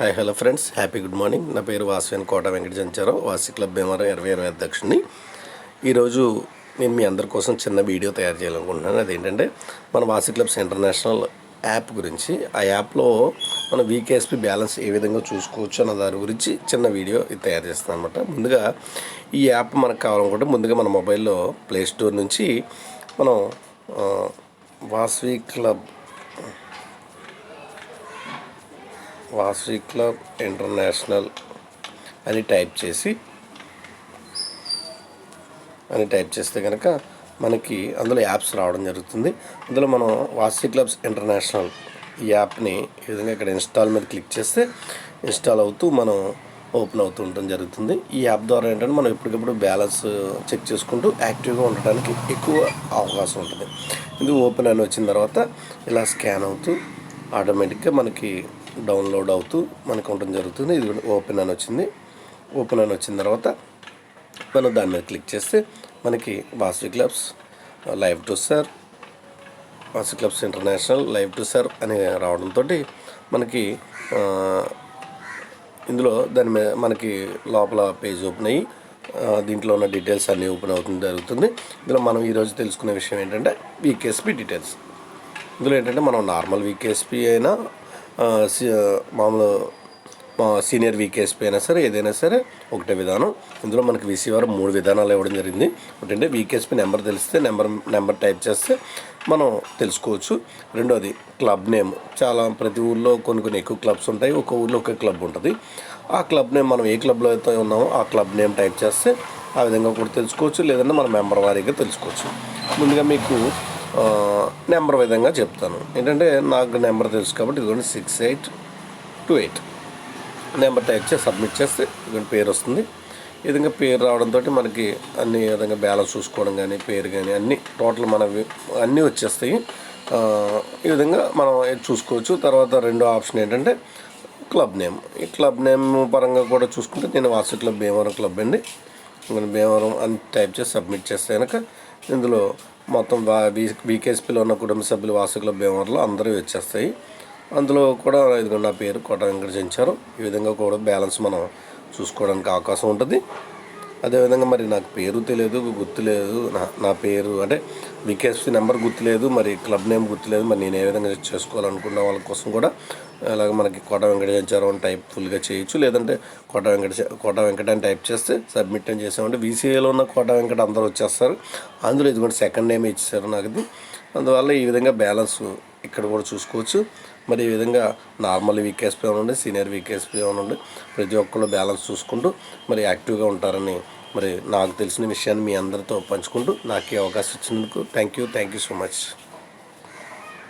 Hi hello friends happy good morning నా పేరు వాసువేన్ కోట వెంకట జంచారావు వాసి క్లబ్ భీమవరం ఇరవై ఇరవై అధ్యక్షుడిని. ఈరోజు నేను మీ అందరి కోసం చిన్న వీడియో తయారు చేయాలనుకుంటున్నాను. అదేంటంటే మన వాసి క్లబ్స్ ఇంటర్నేషనల్ యాప్ గురించి. ఆ యాప్లో మన వీకేఎస్పి బ్యాలెన్స్ ఏ విధంగా చూసుకోవచ్చు అన్న దాని గురించి చిన్న వీడియో ఇది తయారు చేస్తాను అనమాట ముందుగా ఈ యాప్ మనకు కావాలనుకుంటే ముందుగా మన మొబైల్లో ప్లే స్టోర్ నుంచి మనం ఆ, Vasavi club Vasavi club international అని టైప్ చేసి అని టైప్ చేస్తే కనుక మనకి అందులో యాప్స్ రావడం జరుగుతుంది. అందులో మనం వాసవి క్లబ్స్ ఇంటర్నేషనల్ ఈ యాప్ని ఈ విధంగా ఇక్కడ ఇన్స్టాల్ మీద క్లిక్ చేస్తే ఇన్స్టాల్ అవుతూ మనం ఓపెన్ అవుతూ ఉండడం జరుగుతుంది. ఈ యాప్ ద్వారా ఏంటంటే మనం ఎప్పటికప్పుడు బ్యాలెన్స్ చెక్ చేసుకుంటూ యాక్టివ్గా ఉండడానికి ఎక్కువ అవకాశం ఉంటుంది. ఇది ఓపెన్ అని వచ్చిన తర్వాత ఇలా స్కాన్ అవుతూ ఆటోమేటిక్గా మనకి డౌన్లోడ్ అవుతూ మనకు ఉండడం జరుగుతుంది. ఇది ఓపెన్ అని వచ్చింది. ఓపెన్ అని వచ్చిన తర్వాత మనం దాని మీద క్లిక్ చేస్తే మనకి Vasavi clubs live to sir Vasavi clubs international live to sir అని రావడంతో మనకి ఇందులో దాని మీద మనకి లోపల పేజ్ ఓపెన్ అయ్యి దీంట్లో ఉన్న డీటెయిల్స్ అన్నీ ఓపెన్ అవుతుంది జరుగుతుంది. ఇందులో మనం ఈరోజు తెలుసుకునే విషయం ఏంటంటే వీకేఎస్పి డీటెయిల్స్ ఇందులో ఏంటంటే మనం నార్మల్ వీకేఎస్పి అయినా మామూలు మా సీనియర్ వీకేఎస్పీ అయినా సరే ఏదైనా సరే ఒకటే విధానం. ఇందులో మనకి వీసీఆర్ మూడు విధానాలు ఇవ్వడం జరిగింది. ఒకటంటే వీకేఎస్పీ నెంబర్ తెలిస్తే నెంబర్ నెంబర్ టైప్ చేస్తే మనం తెలుసుకోవచ్చు. రెండోది క్లబ్ నేమ్. చాలా ప్రతి ఊళ్ళో కొన్ని కొన్ని ఎక్కువ క్లబ్స్ ఉంటాయి. ఒక ఊళ్ళో ఒక క్లబ్ ఉంటుంది. ఆ క్లబ్ నేమ్ మనం ఏ క్లబ్లో అయితే ఉన్నామో ఆ క్లబ్ నేమ్ టైప్ చేస్తే ఆ విధంగా కూడా తెలుసుకోవచ్చు. లేదంటే మన మెంబర్ వారీగా తెలుసుకోవచ్చు. ముందుగా మీకు నెంబర్ విధంగా చెప్తాను. ఏంటంటే నాకు నెంబర్ తెలుసు కాబట్టి ఇదిగోండి six eight two eight. Number type చేసి సబ్మిట్ చేస్తే ఇదిగోండి పేరు వస్తుంది. ఈ విధంగా పేరు రావడంతో మనకి అన్ని విధంగా బ్యాలెన్స్ చూసుకోవడం కానీ పేరు కానీ అన్ని టోటల్ మనవి అన్నీ వచ్చేస్తాయి. ఈ విధంగా మనం చూసుకోవచ్చు. తర్వాత రెండో ఆప్షన్ ఏంటంటే క్లబ్ నేమ్. ఈ క్లబ్ నేమ్ పరంగా కూడా చూసుకుంటే నేను వాసు క్లబ్ భీమవరం క్లబ్ అండి. నేను భీమవరం అని టైప్ చేసి సబ్మిట్ చేస్తే కనుక ఇందులో మొత్తం బీకేఎస్పీలో ఉన్న కుటుంబ సభ్యులు వాసుకుల క్లబ్ భీమవరంలో అందరూ వచ్చేస్తాయి. అందులో కూడా ఇదిగో నా పేరు కోట వెంకట చెంచారు ఈ విధంగా కూడా బ్యాలెన్స్ మనం చూసుకోవడానికి అవకాశం ఉంటుంది. అదేవిధంగా మరి నాకు పేరు తెలియదు గుర్తులేదు నా నా పేరు అంటే వికేఎస్పీ నెంబర్ గుర్తులేదు మరి క్లబ్ నేమ్ గుర్తులేదు మరి నేను ఏ విధంగా చేసుకోవాలనుకున్న వాళ్ళ కోసం కూడా అలాగే మనకి కోట వెంకటేశ్వరం టైప్ ఫుల్గా చేయొచ్చు. లేదంటే కోట వెంకట కోట వెంకట అని టైప్ చేస్తే సబ్మిట్ అని చేసామంటే వీసీఏలో ఉన్న కోట వెంకట అందరూ వచ్చేస్తారు. అందులో ఇది కూడా సెకండ్ నేమ్ ఇచ్చారు నాకు ఇది అందువల్ల ఈ విధంగా బ్యాలెన్స్ ఇక్కడ కూడా చూసుకోవచ్చు. మరి ఈ విధంగా నార్మల్ వీకేఎస్పీ ఉండి సీనియర్ వీకేఎస్పీ ఉండి ప్రతి ఒక్కళ్ళు బ్యాలెన్స్ చూసుకుంటూ మరి యాక్టివ్గా ఉంటారని మరి నాకు తెలిసిన విషయాన్ని మీ అందరితో పంచుకుంటూ నాకు ఈ అవకాశం ఇచ్చినందుకు thank you thank you so much